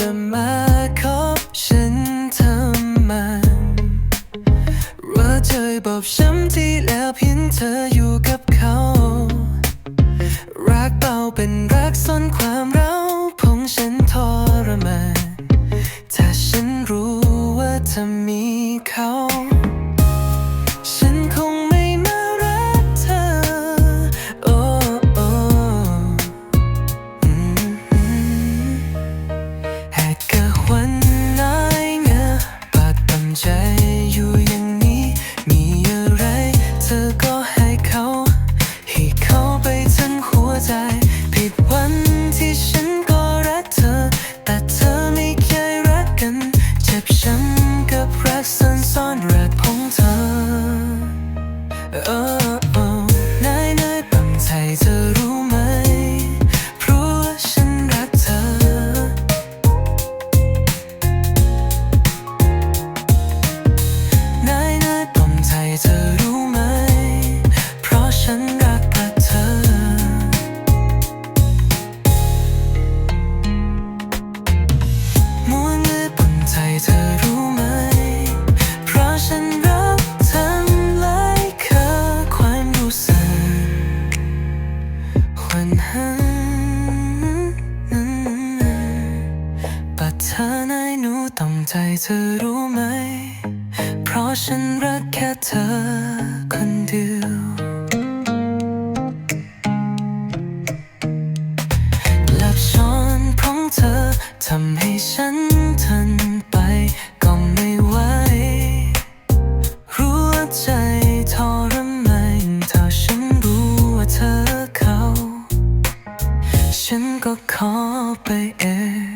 จะมาขอบฉันทำมว่าเธอบอกช้ำที่แล้วพียงเธออยู่กับเขา รักเบาเป็นรักซ่อนความรัก ปัญหาปัญหาในหนูต้งใจเธอรู้ไหม เพราะฉันรักแค่เธอคนเดียวหลับช้อนพร้องเธอทำให้ฉัน ก็ขอไปเอง